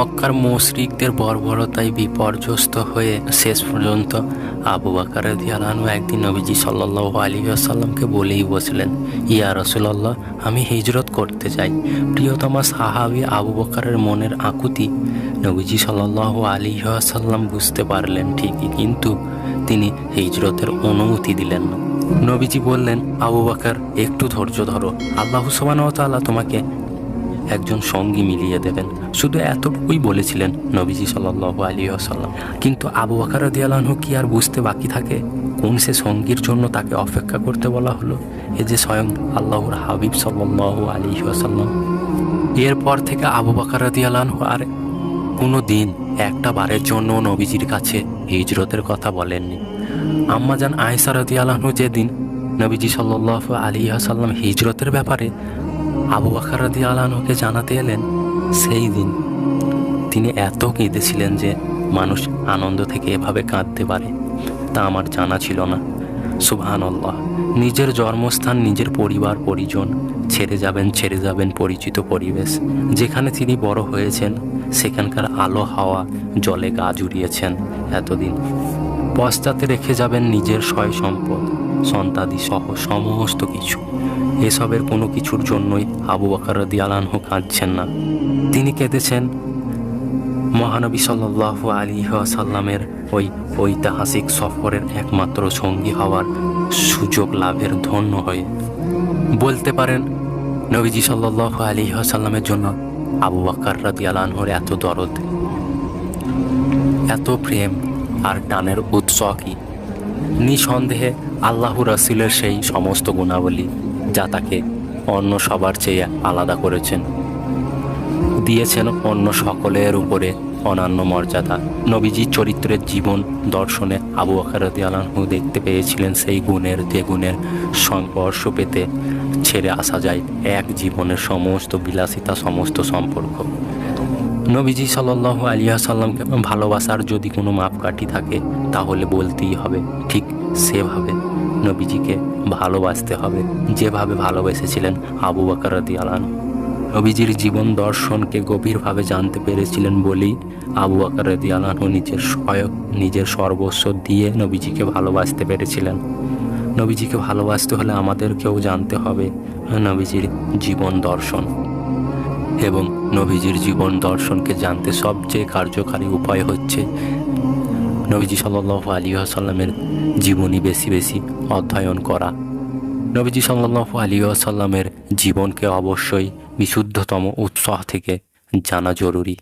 মক্কার মুশরিকদের বর্বরতায় বিপর্যস্ত হয়ে শেষ পর্যন্ত আবু বাকার দিয়ালানু একদিন নবীজি সাল্লাহ আলী আসাল্লামকে বলেই বসলেন, ইয়া রসুল্লাহ আমি হিজরত করতে চাই। প্রিয়তমা সাহাবি আবু বকারের মনের আকুতি। নবীজি সাল্লাহ আলী আসাল্লাম বুঝতে পারলেন ঠিকই, কিন্তু তিনি হিজরতের অনুমতি দিলেন না। নবীজি বললেন, আবু বাকার একটু ধৈর্য ধরো। আল্লাহ সুবাহ তোমাকে একজন সঙ্গী মিলিয়ে দেবেন। শুধু এতটুকুই বলেছিলেন নবীজি সাল্লাহ আলী আসাল্লাম কিন্তু আবু বাকার দিয়ালানহু কি আর বুঝতে বাকি থাকে? কোন সে সঙ্গীর জন্য তাকে অপেক্ষা করতে বলা হলো? এ যে স্বয়ং আল্লাহর হাবিব সাল্লাহ আলী আসাল্লাম এরপর থেকে আবু বাকার দিয়ালানহু আর কোনো দিন একটা বারের জন্য নবীজির কাছে হিজরতের কথা বলেননি। আম্মাজান আয়সা রদি আলাহনু যেদিন নবীজি সাল্লাহ আলী আসাল্লাম হিজরতের ব্যাপারে আবু বাকার রদি আলাহনুকে জানাতে এলেন, সেই দিন তিনি এত কেঁদেছিলেন যে মানুষ আনন্দ থেকে এভাবে কাঁদতে পারে, তা আমার জানা ছিল না। সুবহান আল্লাহ নিজের জন্মস্থান, নিজের পরিবার, পরিজন, ছেড়ে যাবেন ছেড়ে যাবেন পরিচিত পরিবেশ। যেখানে তিনি বড় হয়েছেন, সেখানকার আলো, হাওয়া, জলে গা জুড়িয়েছেন এতদিন। পশ্চাতে রেখে যাবেন নিজের সয় সম্পদ। সন্তাদি সহ সমস্ত কিছু। এসবের কোনো কিছুর জন্যই আবু বাকার দিয়ালানহু কাঁদছেন না। তিনি কেঁদেছেন। মহানবী সাল্লাহ আলী সাল্লামের ওই ঐতিহাসিক সফরের একমাত্র সঙ্গী হওয়ার সুযোগ লাভের ধন্য হয়ে। বলতে পারেন, নবীজি সাল্লাহ আলী সাল্লামের জন্য আবু বাক্কার রাদিয়ালানহর এত দরদ, এত প্রেম আর টানের উৎস কি? নিঃসন্দেহে আল্লাহ রাসিলের সেই সমস্ত গুণাবলী যা তাকে অন্য সবার চেয়ে আলাদা করেছেন। দিয়েছেন অন্য সকলের উপরে অনন্য মর্যাদা। নবীজির চরিত্রের জীবন দর্শনে আবু আকারদি আলাহু দেখতে পেয়েছিলেন, সেই গুণের যে গুণের সংস্পর্শ পেতে ছেড়ে আসা যায় এক জীবনের সমস্ত বিলাসিতা, সমস্ত সম্পর্ক। নবীজি সাল্লাহ আলিয়া সাল্লামকে ভালোবাসার যদি কোনো মাপকাঠি থাকে, তাহলে বলতেই হবে, ঠিক সেভাবে নবীজিকে ভালোবাসতে হবে। যেভাবে ভালোবেসেছিলেন আবু বাকার আলান নবীজির জীবন দর্শনকে গভীরভাবে জানতে পেরেছিলেন বলেই আবু বাকার আলানহ নিজের সহায়ক নিজের সর্বস্ব দিয়ে নবীজিকে ভালোবাসতে পেরেছিলেন। নবীজিকে ভালোবাসতে হলে আমাদেরকেও জানতে হবে নবীজির জীবন দর্শন। এবং নবীজির জীবন দর্শনকে জানতে সবচেয়ে কার্যকারী উপায় হচ্ছে নবীজি সাল্লাহ আলী আসাল্লামের জীবনী বেশি বেশি অধ্যয়ন করা। নবীজি সাল্লাহ আলী আসাল্লামের জীবনকে অবশ্যই বিশুদ্ধতম উৎসাহ থেকে জানা জরুরি।